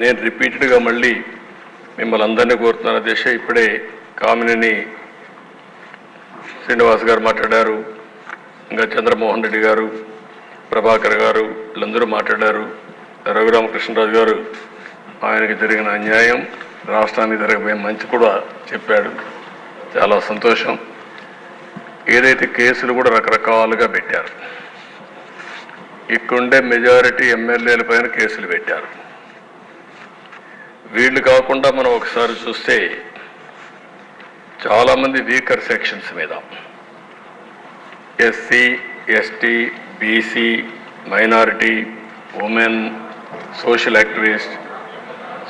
నేను రిపీటెడ్గా మళ్ళీ మిమ్మల్ని అందరినీ కోరుతున్నాను. దిశ ఇప్పుడే కామినేని శ్రీనివాస్ గారు మాట్లాడారు ఇంకా చంద్రమోహన్ రెడ్డి గారు ప్రభాకర్ గారు వీళ్ళందరూ మాట్లాడారు. రఘురామకృష్ణరాజు గారు ఆయనకి జరిగిన అన్యాయం రాష్ట్రానికి జరగబోయే మంచి కూడా చెప్పాడు. చాలా సంతోషం. ఏదైతే కేసులు కూడా రకరకాలుగా పెట్టారు. ఇక్కడుండే మెజారిటీ ఎమ్మెల్యేల పైన కేసులు పెట్టారు. వీళ్ళు కాకుండా మనం ఒకసారి చూస్తే చాలామంది వీకర్ సెక్షన్స్ మీద SC ST BC minority women social activist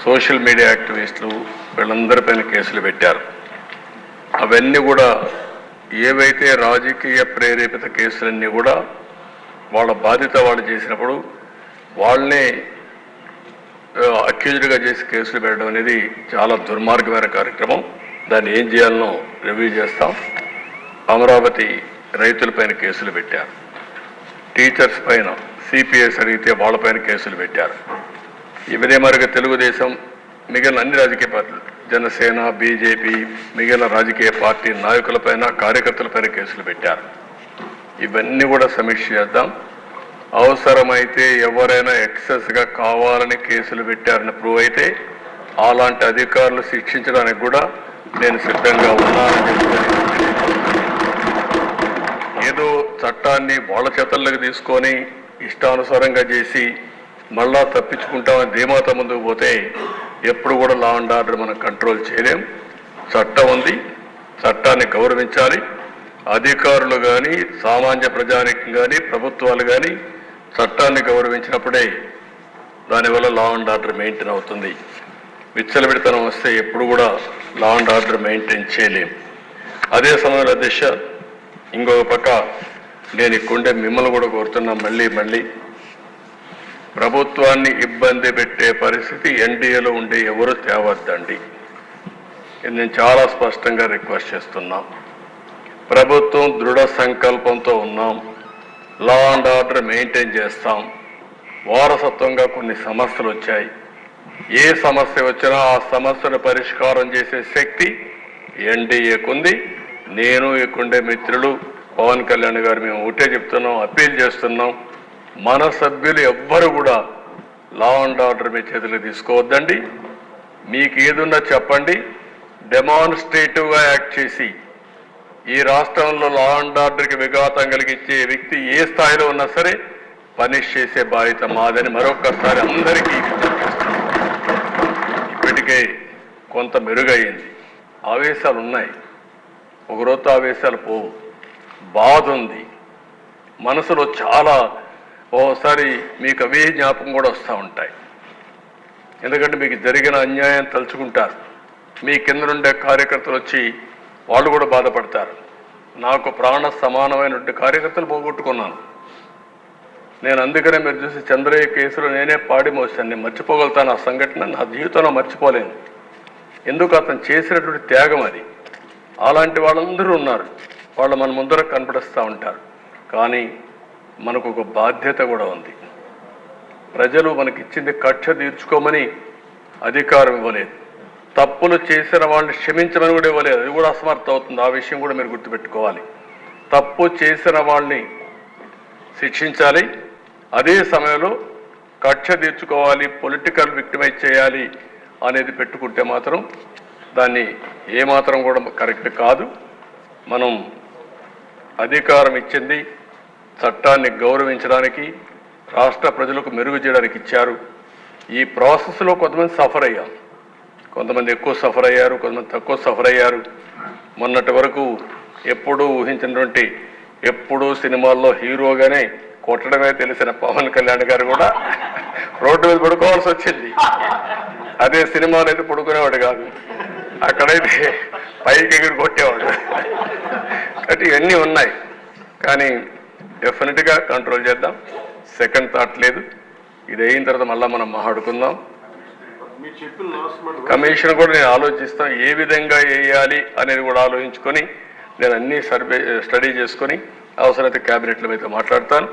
social media యాక్టివిస్టులు వీళ్ళందరిపైన కేసులు పెట్టారు. అవన్నీ కూడా ఏవైతే రాజకీయ ప్రేరేపిత కేసులన్నీ కూడా వాళ్ళ బాధ్యత వాళ్ళు చేసినప్పుడు వాళ్ళనే అక్యూజ్డ్గా చేసి కేసులు పెట్టడం అనేది చాలా దుర్మార్గమైన కార్యక్రమం. దాన్ని ఏం చేయాలనో రివ్యూ చేస్తాం. అమరావతి రైతులపైన కేసులు పెట్టారు. టీచర్స్ పైన సిపిఎస్ అడిగితే వాళ్ళపైన కేసులు పెట్టారు. ఇవనే మరిగా తెలుగుదేశం మిగిలిన అన్ని రాజకీయ పార్టీలు జనసేన బీజేపీ మిగిలిన రాజకీయ పార్టీ నాయకులపైన కార్యకర్తలపైన కేసులు పెట్టారు. ఇవన్నీ కూడా సమీక్ష చేద్దాం. అవసరమైతే ఎవరైనా ఎక్సెస్గా కావాలని కేసులు పెట్టారని ప్రూవ్ అయితే అలాంటి అధికారులు శిక్షించడానికి కూడా నేను సిద్ధంగా ఉన్నానని ఏదో చట్టాన్ని వాళ్ళ చేతల్లోకి తీసుకొని ఇష్టానుసారంగా చేసి మళ్ళా తప్పించుకుంటామని ధీమాత ముందుకు పోతే ఎప్పుడు కూడా లా అండ్ ఆర్డర్ మనం కంట్రోల్ చేయలేం. చట్టం ఉంది చట్టాన్ని గౌరవించాలి. అధికారులు కానీ సామాన్య ప్రజానికి కానీ ప్రభుత్వాలు కానీ చట్టాన్ని గౌరవించినప్పుడే దానివల్ల లా అండ్ ఆర్డర్ మెయింటైన్ అవుతుంది. విచ్చలవిడితనం వస్తే ఎప్పుడు కూడా లా అండ్ ఆర్డర్ మెయింటైన్ చేయలేం. అదే సమయంలో దిశ ఇంకొక పక్క నేను ఇక్కడుండే మిమ్మల్ని కూడా కోరుతున్నా మళ్ళీ మళ్ళీ. ప్రభుత్వాన్ని ఇబ్బంది పెట్టే పరిస్థితి ఎన్డీఏలో ఉండే ఎవరు తేవద్దండి. నేను చాలా స్పష్టంగా రిక్వెస్ట్ చేస్తున్నాం. ప్రభుత్వం దృఢ సంకల్పంతో ఉన్నాం. లా అండ్ ఆర్డర్ మెయింటైన్ చేస్తాం. వారసత్వంగా కొన్ని సమస్యలు వచ్చాయి. ఏ సమస్య వచ్చినా ఆ సమస్యను పరిష్కారం చేసే శక్తి ఎన్డీఏకుంది నేను ఎక్కుండే మిత్రులు పవన్ కళ్యాణ్ గారు మేము ఒకటే చెప్తున్నాం అప్పీల్ చేస్తున్నాం. మన సభ్యులు ఎవ్వరు కూడా లా అండ్ ఆర్డర్ మీ చేతులు తీసుకోవద్దండి. మీకు ఏదున్నా చెప్పండి. డెమాన్స్ట్రేటివ్గా యాక్ట్ చేసి ఈ రాష్ట్రంలో లా అండ్ ఆర్డర్కి విఘాతం కలిగించే వ్యక్తి ఏ స్థాయిలో ఉన్నా సరే పనిష్ చేసే బాధ్యత మాదని మరొకసారి అందరికీ ఇప్పటికే కొంత మెరుగయ్యింది ఆవేశాలు ఉన్నాయి. ఒకరోజు ఆవేశాలు పోవు. బాధ ఉంది. మనసులో చాలా ఓసారి మీకు అవే జ్ఞాపకం కూడా వస్తూ ఉంటాయి. ఎందుకంటే మీకు జరిగిన అన్యాయం తలుచుకుంటారు. మీ కింద నుండే కార్యకర్తలు వచ్చి వాళ్ళు కూడా బాధపడతారు. నాకు ప్రాణ సమానమైనటువంటి కార్యకర్తలు పోగొట్టుకున్నాను. నేను అందుకనే మీరు చూసి చంద్రయ్య కేసులో నేనే పాడి మోసాను నేను మర్చిపోగలుగుతాను. ఆ సంఘటన నా జీవితంలో మర్చిపోలేను. ఎందుకు అతను చేసినటువంటి త్యాగం అది? అలాంటి వాళ్ళందరూ ఉన్నారు. వాళ్ళు మన ముందర కనపడిస్తూ ఉంటారు. కానీ మనకు ఒక బాధ్యత కూడా ఉంది. ప్రజలు మనకిచ్చింది కక్ష తీర్చుకోమని అధికారం ఇవ్వలేదు. తప్పులు చేసిన వాళ్ళని క్షమించమని కూడా ఇవ్వలేదు. అది కూడా అసమర్థ అవుతుంది. ఆ విషయం కూడా మీరు గుర్తుపెట్టుకోవాలి. తప్పు చేసిన వాళ్ళని శిక్షించాలి. అదే సమయంలో కక్ష తీర్చుకోవాలి పొలిటికల్ విక్టిమైజ్ చేయాలి అనేది పెట్టుకుంటే మాత్రం దాన్ని ఏమాత్రం కూడా కరెక్ట్ కాదు. మనం అధికారం ఇచ్చింది చట్టాన్ని గౌరవించడానికి రాష్ట్ర ప్రజలకు మెరుగు చేయడానికి ఇచ్చారు. ఈ ప్రాసెస్లో కొంతమంది సఫర్ అయ్యాం. కొంతమంది ఎక్కువ సఫర్ అయ్యారు కొంతమంది తక్కువ సఫర్ అయ్యారు. మొన్నటి వరకు ఎప్పుడూ ఊహించినటువంటి ఎప్పుడూ సినిమాల్లో హీరోగానే కొట్టడమే తెలిసిన పవన్ కళ్యాణ్ గారు కూడా రోడ్డు మీద పడుకోవాల్సి వచ్చింది. అదే సినిమాలో అయితే పడుకునేవాడు కాదు. అక్కడైతే పైకి ఎగిరి కొట్టేవాడు. కాబట్టి ఇవన్నీ ఉన్నాయి. కానీ డెఫినెట్గా కంట్రోల్ చేద్దాం. సెకండ్ థాట్ లేదు. ఇది అయిన తర్వాత మళ్ళీ మనం మాట్లాడుకుందాం. కమిషన్ కూడా నేను ఆలోచిస్తాను ఏ విధంగా వేయాలి అనేది కూడా ఆలోచించుకొని నేను అన్ని సర్వే స్టడీ చేసుకొని అవసరమైతే క్యాబినెట్లో అయితే మాట్లాడతాను.